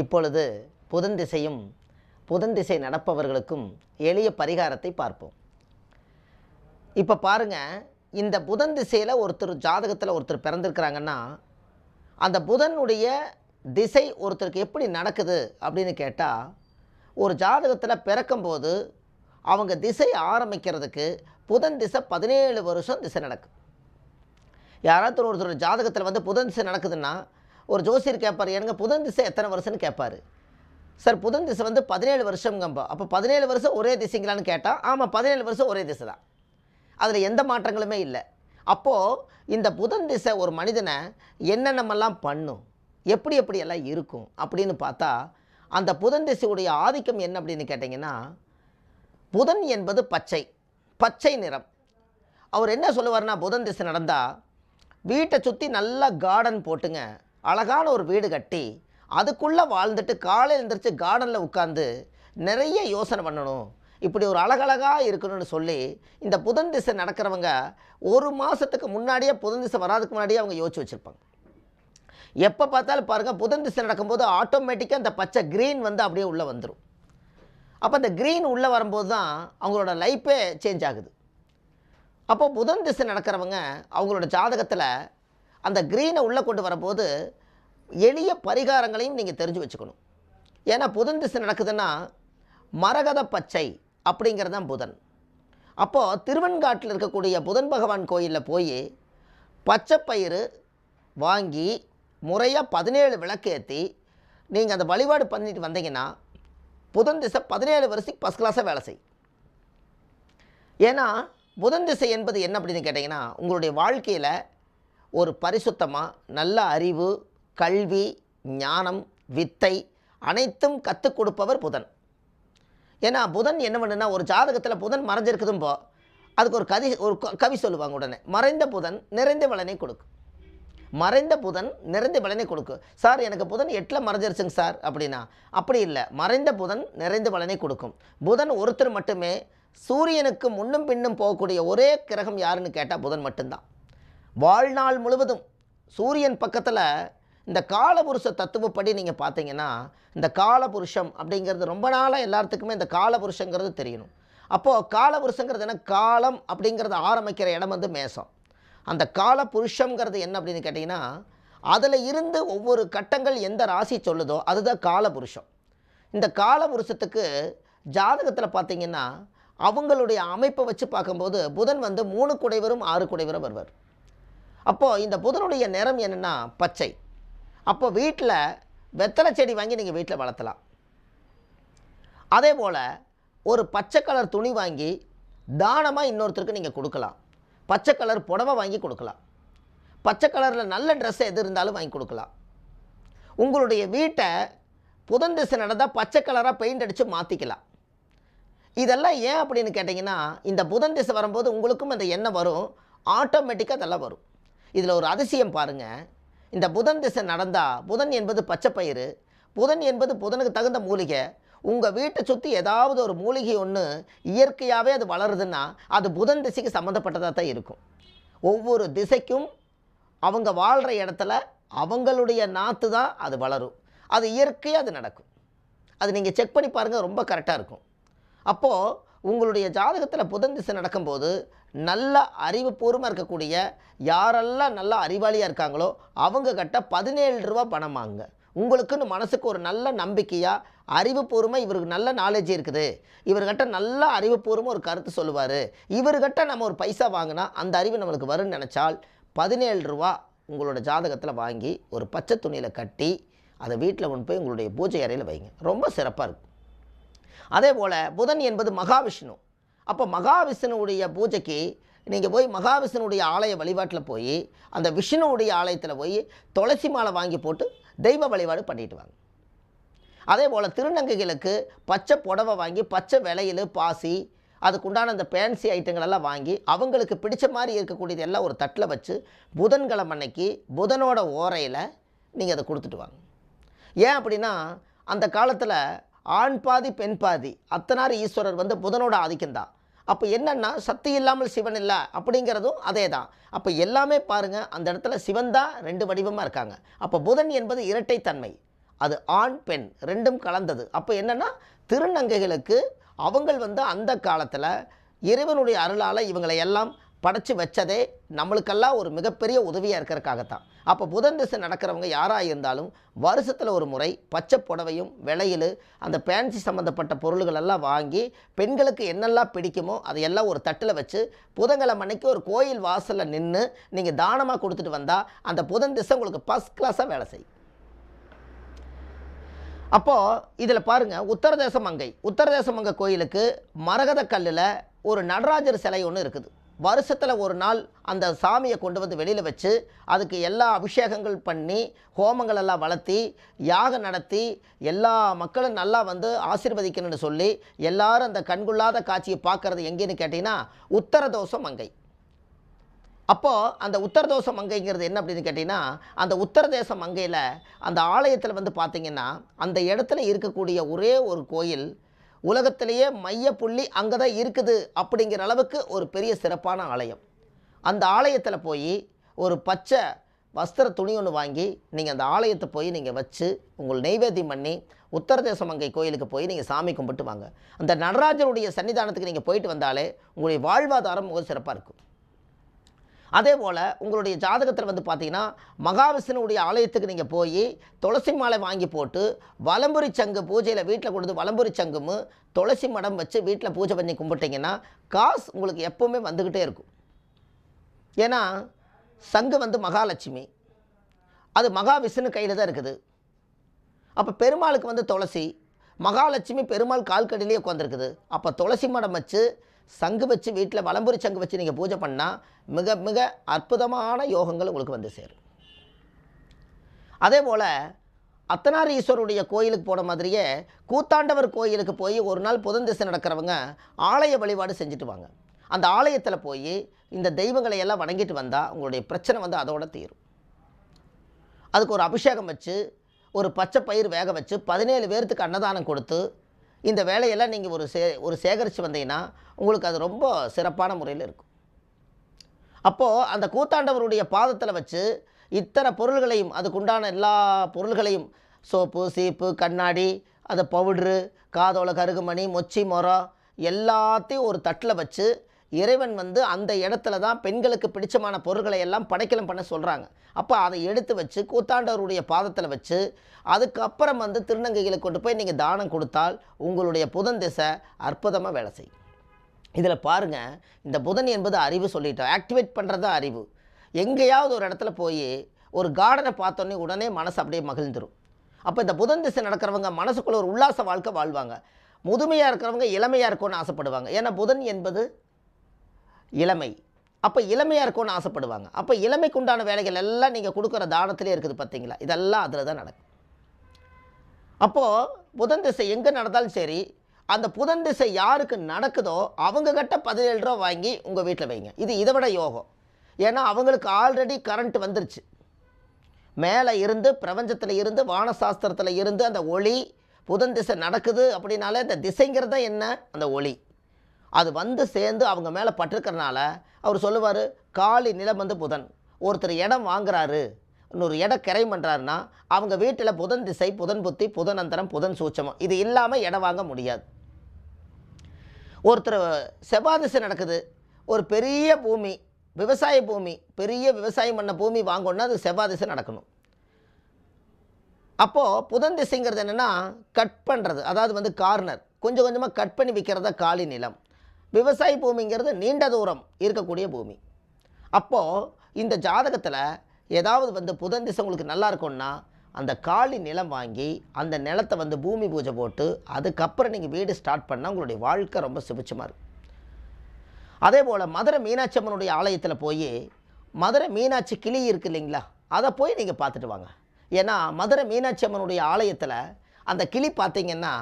இப்பொழுது புதன் திசையும் புதன் திசை நடப்பவர்களுக்கும் எளிய பரிகாரத்தை பார்ப்போம். இப்போ பாருங்க இந்த புதன் திசையில் ஒருத்தர் ஜாதகத்தில் ஒருத்தர் பிறந்திருக்கிறாங்கன்னா அந்த புதனுடைய திசை ஒருத்தருக்கு எப்படி நடக்குது அப்படின்னு கேட்டால் ஒரு ஜாதகத்தில் பிறக்கும்போது அவங்க திசை ஆரம்பிக்கிறதுக்கு புதன் திசை பதினேழு வருஷம் திசை நடக்கும். யாராவது ஒருத்தர் ஜாதகத்தில் வந்து புதன் திசை நடக்குதுன்னா ஒரு ஜோசியர் கேட்பார் எனக்கு புதன் திசை எத்தனை வருஷம்னு கேட்பார் சார் புதன் திசை வந்து பதினேழு வருஷங்கம்பா அப்போ பதினேழு வருஷம் ஒரே திசைங்களான்னு கேட்டால் ஆமாம் பதினேழு வருஷம் ஒரே திசை தான். அதில் எந்த மாற்றங்களுமே இல்லை. அப்போது இந்த புதன் திசை ஒரு மனிதனை என்னென்னமெல்லாம் பண்ணும் எப்படி எப்படியெல்லாம் இருக்கும் அப்படின்னு பார்த்தா அந்த புதன் திசையுடைய ஆதிக்கம் என்ன அப்படின்னு கேட்டிங்கன்னா புதன் என்பது பச்சை பச்சை நிறம். அவர் என்ன சொல்லுவார்னா புதன் திசை நடந்தால் வீட்டை சுற்றி நல்லா கார்டன் போட்டுங்க அழகான ஒரு வீடு கட்டி அதுக்குள்ளே வாழ்ந்துட்டு காலையில் எழுந்திரிச்சு கார்டனில் உட்காந்து நிறைய யோசனை பண்ணணும். இப்படி ஒரு அழகழகாக இருக்கணும்னு சொல்லி இந்த புதன் திசை நடக்கிறவங்க ஒரு மாதத்துக்கு முன்னாடியே புதன் திசை வராதுக்கு முன்னாடியே அவங்க யோசிச்சு வச்சுருப்பாங்க. எப்போ பார்த்தாலும் பாருங்கள் புதன் திசை நடக்கும்போது ஆட்டோமேட்டிக்காக அந்த பச்சை க்ரீன் வந்து அப்படியே உள்ளே வந்துடும் அப்போ அந்த க்ரீன் உள்ளே வரும்போது தான் அவங்களோட லைஃப்பே சேஞ்ச் ஆகுது. அப்போ புதன் திசை நடக்கிறவங்க அவங்களோட ஜாதகத்தில் அந்த க்ரீனை உள்ளே கொண்டு வரும்போது எளிய பரிகாரங்களையும் நீங்கள் தெரிஞ்சு வச்சுக்கணும். ஏன்னா புதன் திசை நடக்குதுன்னா மரகத பச்சை அப்படிங்கிறது தான் புதன். அப்போது திருவெண்காட்டில் இருக்கக்கூடிய புதன் பகவான் கோயிலில் போய் பச்சைப்பயிறு வாங்கி முறையாக பதினேழு விளக்கேற்றி நீங்கள் அந்த வழிபாடு பண்ணிட்டு வந்தீங்கன்னா புதன் திசை பதினேழு வருஷத்துக்கு ஃபஸ்ட் கிளாஸாக வேலை செய் ஏன்னா புதன் திசை என்பது என்ன அப்படின்னு கேட்டிங்கன்னா உங்களுடைய வாழ்க்கையில் ஒரு பரிசுத்தமாக நல்ல அறிவு கல்வி ஞானம் வித்தை அனைத்தும் கற்றுக் கொடுப்பவர் புதன். ஏன்னா புதன் என்ன பண்ணுன்னா ஒரு ஜாதகத்தில் புதன் மறைஞ்சிருக்குதும்போ அதுக்கு ஒரு கதி ஒரு க- கவி சொல்லுவாங்க உடனே மறைந்த புதன் நிறைந்த பலனை கொடுக்கும் மறைந்த புதன் நிறைந்த பலனை கொடுக்கும் சார் எனக்கு புதன் எட்டில் மறைஞ்சிருச்சுங்க சார் அப்படின்னா அப்படி இல்லை. மறைந்த புதன் நிறைந்த பலனை கொடுக்கும். புதன் ஒருத்தர் மட்டுமே சூரியனுக்கு முன்னும் பின்னும் போகக்கூடிய ஒரே கிரகம் யாருன்னு கேட்டால் புதன் மட்டும்தான். வாழ்நாள் முழுவதும் சூரியன் பக்கத்தில் இந்த காலபுருஷ தத்துவப்படி நீங்கள் பார்த்தீங்கன்னா இந்த காலபுருஷம் அப்படிங்கிறது ரொம்ப நாளாக எல்லாத்துக்குமே இந்த காலபுருஷங்கிறது தெரியணும். அப்போது காலபுருஷங்கிறது என்ன? காலம் அப்படிங்கிறது ஆரம்பிக்கிற இடம் வந்து மேசம். அந்த காலபுருஷங்கிறது என்ன அப்படின்னு கேட்டிங்கன்னா அதில் இருந்து ஒவ்வொரு கட்டங்கள் எந்த ராசி சொல்லுதோ அதுதான் காலபுருஷம். இந்த காலபுருஷத்துக்கு ஜாதகத்தில் பார்த்தீங்கன்னா அவங்களுடைய அமைப்பை வச்சு பார்க்கும்போது புதன் வந்து மூணு குடைவரும் ஆறு குடைவரும் வருவார். அப்போது இந்த புதனுடைய நிறம் என்னென்னா பச்சை. அப்போ வீட்டில் வெத்தலை செடி வாங்கி நீங்கள் வீட்டில் வளர்த்தலாம். அதே போல் ஒரு பச்சை கலர் துணி வாங்கி தானமாக இன்னொருத்தருக்கு நீங்கள் கொடுக்கலாம். பச்சை கலர் புடவை வாங்கி கொடுக்கலாம். பச்சை கலரில் நல்ல ட்ரெஸ் எது இருந்தாலும் வாங்கி கொடுக்கலாம். உங்களுடைய வீட்டை புதன் திசை நடந்தால் பச்சை கலராக பெயிண்ட் அடித்து மாற்றிக்கலாம் இதெல்லாம் ஏன் அப்படின்னு கேட்டிங்கன்னா இந்த புதன் திசை வரும்போது உங்களுக்கும் அந்த எண்ணம் வரும். ஆட்டோமேட்டிக்காக அதெல்லாம் வரும். இதில் ஒரு அதிசயம் பாருங்கள் இந்த புதன் திசை நடந்தால் புதன் என்பது பச்சைப்பயிறு புதன் என்பது புதனுக்கு தகுந்த மூலிகை. உங்கள் வீட்டை சுற்றி ஏதாவது ஒரு மூலிகை ஒன்று இயற்கையாகவே அது வளருதுன்னா அது புதன் திசைக்கு சம்மந்தப்பட்டதாக தான் இருக்கும். ஒவ்வொரு திசைக்கும் அவங்க வாழ்கிற இடத்துல அவங்களுடைய நாற்று தான் அது வளரும். அது இயற்கையாக அது நடக்கும். அது நீங்கள் செக் பண்ணி பாருங்கள் ரொம்ப கரெக்டாக இருக்கும். அப்போது உங்களுடைய ஜாதகத்தில் புதன் திசை நடக்கும்போது நல்ல அறிவுபூர்வமாக இருக்கக்கூடிய யாரெல்லாம் நல்ல அறிவாளியாக இருக்காங்களோ அவங்க கிட்ட பதினேழு ரூபா பணம் உங்களுக்குன்னு மனசுக்கு ஒரு நல்ல நம்பிக்கையாக அறிவுபூர்வமாக இவருக்கு நல்ல நாலேஜ் இருக்குது. இவர்கிட்ட நல்ல அறிவுபூர்வமாக ஒரு கருத்து சொல்லுவார். இவர்கிட்ட நம்ம ஒரு பைசா வாங்கினா அந்த அறிவு நம்மளுக்கு வரும்னு நினச்சால் பதினேழு ரூபா உங்களோட ஜாதகத்தில் வாங்கி ஒரு பச்சை துணியில் கட்டி அதை வீட்டில் கொண்டு போய் உங்களுடைய பூஜை அறையில் வைங்க. ரொம்ப சிறப்பாக இருக்கும். அதே போல் புதன் என்பது மகாவிஷ்ணு. அப்போ மகாவிஷ்ணுவுடைய பூஜைக்கு நீங்கள் போய் மகாவிஷ்ணுடைய ஆலய வழிபாட்டில் போய் அந்த விஷ்ணுவுடைய ஆலயத்தில் போய் துளசி மாலை வாங்கி போட்டு தெய்வ வழிபாடு பண்ணிட்டு வாங்க. அதே போல் திருநங்கைகளுக்கு பச்சை புடவை வாங்கி பச்சை விலையில் பாசி அதுக்குண்டான அந்த பேன்சி ஐட்டங்களெல்லாம் வாங்கி அவங்களுக்கு பிடிச்ச மாதிரி இருக்கக்கூடியது எல்லாம் ஒரு தட்டில் வச்சு புதன்கிழமை அன்னைக்கு புதனோட ஓரையில் நீங்கள் அதை கொடுத்துட்டு வாங்க. ஏன் அப்படின்னா அந்த காலத்தில் ஆண் பாதி பெண் பாதி. அத்தனார் ஈஸ்வரர் வந்து புதனோட ஆதிக்கம்தான் அப்போ என்னென்னா சக்தி இல்லாமல் சிவன் இல்லை அப்படிங்கிறதும் அதே தான் அப்போ எல்லாமே பாருங்கள் அந்த இடத்துல சிவன் தான் ரெண்டு வடிவமாக இருக்காங்க. அப்போ புதன் என்பது இரட்டைத்தன்மை. அது ஆண் பெண் ரெண்டும் கலந்தது. அப்போ என்னென்னா திருநங்கைகளுக்கு அவங்கள் வந்து அந்த காலத்தில் இறைவனுடைய அருளால் இவங்களை எல்லாம் படைச்சி வச்சதே நம்மளுக்கெல்லாம் ஒரு மிகப்பெரிய உதவியாக இருக்கிறதுக்காகத்தான். அப்போ புதன் திசை நடக்கிறவங்க யாராக இருந்தாலும் வருஷத்தில் ஒரு முறை பச்சை புடவையும் விலையில் அந்த பேன்சி சம்மந்தப்பட்ட பொருள்கள் எல்லாம் வாங்கி பெண்களுக்கு என்னெல்லாம் பிடிக்குமோ அதையெல்லாம் ஒரு தட்டில் வச்சு புதன்கிழமை அன்னைக்கு ஒரு கோயில் வாசலில் நின்று நீங்கள் தானமாக கொடுத்துட்டு வந்தால் அந்த புதன் திசை உங்களுக்கு ஃபஸ்ட் கிளாஸாக வேலை செய்யும். அப்போது இதில் பாருங்கள் உத்தரதேச மங்கை. உத்தரதேச மங்கை கோயிலுக்கு மரகத கல்லில் ஒரு நடராஜர் சிலை ஒன்று இருக்குது. வருஷத்தில் ஒரு நாள் அந்த சாமியை கொண்டு வந்து வெளியில் வச்சு அதுக்கு எல்லா அபிஷேகங்கள் பண்ணி ஹோமங்கள் எல்லாம் வளர்த்தி யாகம் நடத்தி எல்லா மக்களும் நல்லா வந்து ஆசீர்வதிக்கணும்னு சொல்லி எல்லாரும் அந்த கண்கொள்ளாத காட்சியை பார்க்கறது எங்கேன்னு கேட்டிங்கன்னா உத்தரதோஷம் மங்கை. அப்போது அந்த உத்தரதோஷம் மங்கைங்கிறது என்ன அப்படின்னு கேட்டிங்கன்னா அந்த உத்தரதேச மங்கையில் அந்த ஆலயத்தில் வந்து பார்த்திங்கன்னா அந்த இடத்துல இருக்கக்கூடிய ஒரே ஒரு கோயில் உலகத்திலேயே மையப்புள்ளி அங்கே தான் இருக்குது அப்படிங்கிற அளவுக்கு ஒரு பெரிய சிறப்பான ஆலயம். அந்த ஆலயத்தில் போய் ஒரு பச்சை வஸ்திர துணி ஒன்று வாங்கி நீங்கள் அந்த ஆலயத்தை போய் நீங்கள் வச்சு உங்கள் நெய்வேத்தியம் பண்ணி உத்தரதேச மங்கை கோயிலுக்கு போய் நீங்கள் சாமி கும்பிட்டு வாங்க. அந்த நடராஜருடைய சன்னிதானத்துக்கு நீங்கள் போயிட்டு வந்தாலே உங்களுடைய வாழ்வாதாரம் ஒரு சிறப்பாக இருக்கும். அதே போல் உங்களுடைய ஜாதகத்தில் வந்து பார்த்தீங்கன்னா மகாவிஷ்ணுவுடைய ஆலயத்துக்கு நீங்கள் போய் துளசி மாலை வாங்கி போட்டு வலம்புரி சங்கு பூஜையில் வீட்டில் கொடுத்து வலம்புரி சங்கும் துளசி மடம் வச்சு வீட்டில் பூஜை பண்ணி கும்பிட்டிங்கன்னா காசு உங்களுக்கு எப்போவுமே வந்துக்கிட்டே இருக்கும். ஏன்னா சங்கு வந்து மகாலட்சுமி. அது மகாவிஷ்ணு கையில் தான் இருக்குது. அப்போ பெருமாளுக்கு வந்து துளசி மகாலட்சுமி பெருமாள் கால்கடியிலே உட்காந்துருக்குது அப்போ துளசி மடம் வச்சு சங்கு வச்சு வீட்டில் வலம்புரி சங்கு வச்சு நீங்கள் பூஜை பண்ணால் மிக மிக அற்புதமான யோகங்கள் உங்களுக்கு வந்து சேரும். அதே போல் அத்தனாரீஸ்வருடைய கோயிலுக்கு போன மாதிரியே கூத்தாண்டவர் கோயிலுக்கு போய் ஒரு நாள் புதன் திசை நடக்கிறவங்க ஆலய வழிபாடு செஞ்சுட்டு வாங்க. அந்த ஆலயத்தில் போய் இந்த தெய்வங்களை எல்லாம் வணங்கிட்டு வந்தால் உங்களுடைய பிரச்சனை வந்து அதோட தீரும். அதுக்கு ஒரு அபிஷேகம் வச்சு ஒரு பச்சை பயிர் வேக வச்சு பதினேழு பேர்த்துக்கு அன்னதானம் கொடுத்து இந்த வேலையெல்லாம் நீங்கள் ஒரு சே ஒரு சேகரித்து வந்தீங்கன்னா உங்களுக்கு அது ரொம்ப சிறப்பான முறையில் இருக்கும். அப்போது அந்த கூத்தாண்டவருடைய பாதத்தில் வச்சு இத்தனை பொருள்களையும் அதுக்குண்டான எல்லா பொருள்களையும் சோப்பு சீப்பு கண்ணாடி அந்த பவுட்ரு காதோல கருகுமணி மொச்சி மரம் எல்லாத்தையும் ஒரு தட்டில் வச்சு இறைவன் வந்து அந்த இடத்துல தான் பெண்களுக்கு பிடிச்சமான பொருள்களை எல்லாம் படைக்கலம் பண்ண சொல்கிறாங்க அப்போ அதை எடுத்து வச்சு கூத்தாண்டவருடைய பாதத்தில் வச்சு அதுக்கப்புறம் வந்து திருநங்கைகளை கொண்டு போய் நீங்கள் தானம் கொடுத்தால் உங்களுடைய புதன் திசை அற்புதமாக வேலை செய்யும். இதில் பாருங்கள் இந்த புதன் என்பது அறிவு சொல்லிட்டோம். ஆக்டிவேட் பண்ணுறது அறிவு. எங்கேயாவது ஒரு இடத்துல போய் ஒரு கார்டனை பார்த்தோன்னே உடனே மனசு அப்படியே மகிழ்ந்துடும் அப்போ இந்த புதன் திசை நடக்கிறவங்க மனசுக்குள்ள ஒரு உல்லாச வாழ்க்கை வாழ்வாங்க. முதுமையாக இருக்கிறவங்க இளமையாக இருக்கும்னு ஆசைப்படுவாங்க. ஏன்னா புதன் என்பது இளமை. அப்போ இளமையாக இருக்கும்னு ஆசைப்படுவாங்க. அப்போ இளமைக்கு உண்டான வேலைகள் எல்லாம் நீங்கள் கொடுக்குற தானத்திலே இருக்குது பார்த்தீங்களா இதெல்லாம் அதில் தான் நடக்கும். அப்போது புதன் திசை எங்கே நடந்தாலும் சரி அந்த புதன் திசை யாருக்கு நடக்குதோ அவங்க கிட்ட பதினேழு ரூபா வாங்கி உங்கள் வீட்டில் வைங்க. இது இதை விட யோகம். ஏன்னா அவங்களுக்கு ஆல்ரெடி கரண்ட் வந்துருச்சு. மேலே இருந்து பிரபஞ்சத்தில் இருந்து வானசாஸ்திரத்தில் இருந்து அந்த ஒளி புதன் திசை நடக்குது அப்படின்னாலே இந்த திசைங்கிறது தான் என்ன? அந்த ஒளி. அது வந்து சேர்ந்து அவங்க மேலே பட்டிருக்கிறனால அவர் சொல்லுவார் காலி நிலம் வந்து புதன். ஒருத்தர் இடம் வாங்குறாரு. இன்னொரு இடம் கிரை பண்ணுறாருன்னா அவங்க வீட்டில் புதன் திசை புதன் புத்தி புதன் அந்தரம் புதன் சூட்சமம். இது இல்லாமல் இடம் வாங்க முடியாது. ஒருத்தர் செவ்வாய் திசை நடக்குது. ஒரு பெரிய பூமி விவசாய பூமி பெரிய விவசாயம் பண்ண பூமி வாங்கணும்னா அது செவ்வாய் திசை நடக்கணும். அப்போது புதன் திசைங்கிறது என்னென்னா கட் பண்ணுறது அதாவது வந்து கார்னர் கொஞ்சம் கொஞ்சமாக கட் பண்ணி விற்கிறதா காலி நிலம். விவசாய பூமிங்கிறது நீண்ட தூரம் இருக்கக்கூடிய பூமி. அப்போது இந்த ஜாதகத்தில் ஏதாவது வந்து புதன் திசை உங்களுக்கு நல்லா இருக்கும்னா அந்த காலி நிலம் வாங்கி அந்த நிலத்தை வந்து பூமி பூஜை போட்டு அதுக்கப்புறம் நீங்கள் வீடு ஸ்டார்ட் பண்ணால் உங்களுடைய வாழ்க்கை ரொம்ப சுபிச்சமாக இருக்கும். அதே போல் மதுரை மீனாட்சி அம்மனுடைய ஆலயத்தில் போய் மதுரை மீனாட்சி கிளி இருக்கு இல்லைங்களா? அதை போய் நீங்கள் பார்த்துட்டு வாங்க. ஏன்னா மதுரை மீனாட்சி அம்மனுடைய ஆலயத்தில் அந்த கிளி பார்த்தீங்கன்னா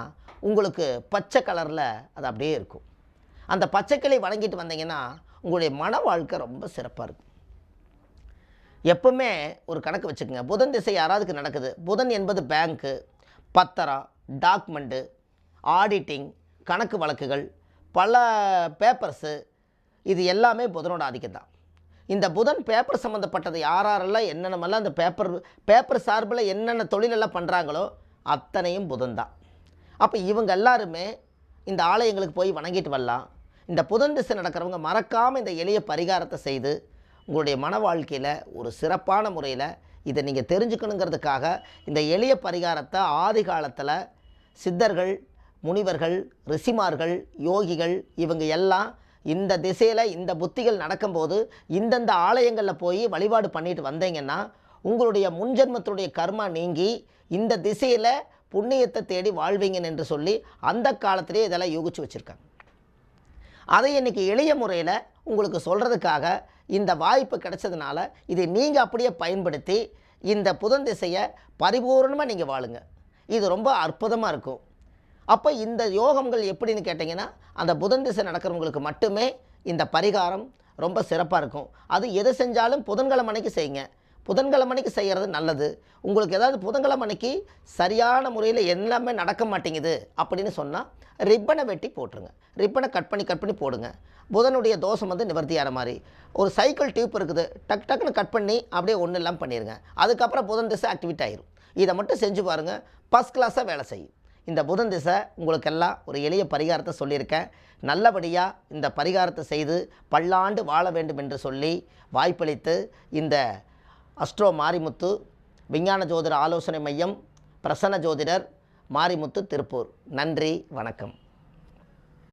உங்களுக்கு பச்சை கலரில் அது அப்படியே இருக்கும். அந்த பச்சைக்கிளை வணங்கிட்டு வந்தீங்கன்னா உங்களுடைய மன வாழ்க்கை ரொம்ப சிறப்பாக இருக்கும். எப்பவுமே ஒரு கணக்கு வச்சுக்கோங்க. புதன் திசை யாராவதுக்கு நடக்குது? புதன் என்பது பேங்க்கு பத்திரம் டாக்குமெண்ட்டு ஆடிட்டிங் கணக்கு வழக்குகள் பல பேப்பர்ஸு இது எல்லாமே புதனோட ஆதிக்கம் தான். இந்த புதன் பேப்பர் சம்மந்தப்பட்டது யாரெல்லாம் என்னென்னமெல்லாம் அந்த பேப்பர் பேப்பர் சார்பில் என்னென்ன தொழிலெல்லாம் பண்ணுறாங்களோ அத்தனையும் புதன் தான். அப்போ இவங்க எல்லாருமே இந்த ஆலயங்களுக்கு போய் வணங்கிட்டு வரலாம். இந்த புதன் திசை நடக்கிறவங்க மறக்காமல் இந்த எளிய பரிகாரத்தை செய்து உங்களுடைய மன வாழ்க்கையில் ஒரு சிறப்பான முறையில் இதை நீங்கள் தெரிஞ்சுக்கணுங்கிறதுக்காக இந்த எளிய பரிகாரத்தை ஆதி காலத்தில் சித்தர்கள் முனிவர்கள் ரிஷிமார்கள் யோகிகள் இவங்க எல்லாம் இந்த திசையில் இந்த புத்திகள் நடக்கும்போது இந்தந்த ஆலயங்களில் போய் வழிபாடு பண்ணிட்டு வந்தீங்கன்னா உங்களுடைய முன்ஜென்மத்துடைய கர்மா நீங்கி இந்த திசையில் புண்ணியத்தை தேடி வாழ்வீங்கன்னு என்று சொல்லி அந்த காலத்திலே இதெல்லாம் யோகிச்சு வச்சுருக்காங்க. அதை இன்னைக்கு எளிய முறையில் உங்களுக்கு சொல்கிறதுக்காக இந்த வாய்ப்பு கிடைச்சதுனால இதை நீங்கள் அப்படியே பயன்படுத்தி இந்த புதன் திசையை பரிபூர்ணமாக நீங்கள் வாழுங்க. இது ரொம்ப அற்புதமாக இருக்கும். அப்போ இந்த யோகங்கள் எப்படின்னு கேட்டிங்கன்னா அந்த புதன் திசை நடக்கிறவங்களுக்கு மட்டுமே இந்த பரிகாரம் ரொம்ப சிறப்பாக இருக்கும். அது எது செஞ்சாலும் புதன்கிழமை அன்னைக்கு செய்யுங்க. புதன்கிழமை அன்னைக்கு செய்கிறது நல்லது. உங்களுக்கு ஏதாவது புதன்கிழமை அன்னைக்கு சரியான முறையில் எல்லாமே நடக்க மாட்டேங்குது அப்படின்னு சொன்னால் ரிப்பனை வெட்டி போட்டுருங்க. ரிப்பனை கட் பண்ணி கட் பண்ணி போடுங்க. புதனுடைய தோஷம் வந்து நிவர்த்தியான மாதிரி. ஒரு சைக்கிள் டியூப் இருக்குது. டக் டக்குன்னு கட் பண்ணி அப்படியே ஒன்றும் இல்லாமல் பண்ணிடுங்க அதுக்கப்புறம் புதன் திசை ஆக்டிவேட் ஆயிரும். இதை மட்டும் செஞ்சு பாருங்கள் ஃபஸ்ட் கிளாஸாக வேலை செய்யும். இந்த புதன் திசை உங்களுக்கெல்லாம் ஒரு எளிய பரிகாரத்தை சொல்லியிருக்கேன். நல்லபடியாக இந்த பரிகாரத்தை செய்து பல்லாண்டு வாழ வேண்டும் என்று சொல்லி வாய்ப்பளித்து இந்த அஸ்ட்ரோ மாரிமுத்து விஞ்ஞான ஜோதிட ஆலோசனை மையம் பிரசன்ன ஜோதிடர் மாரிமுத்து திருப்பூர். நன்றி வணக்கம்.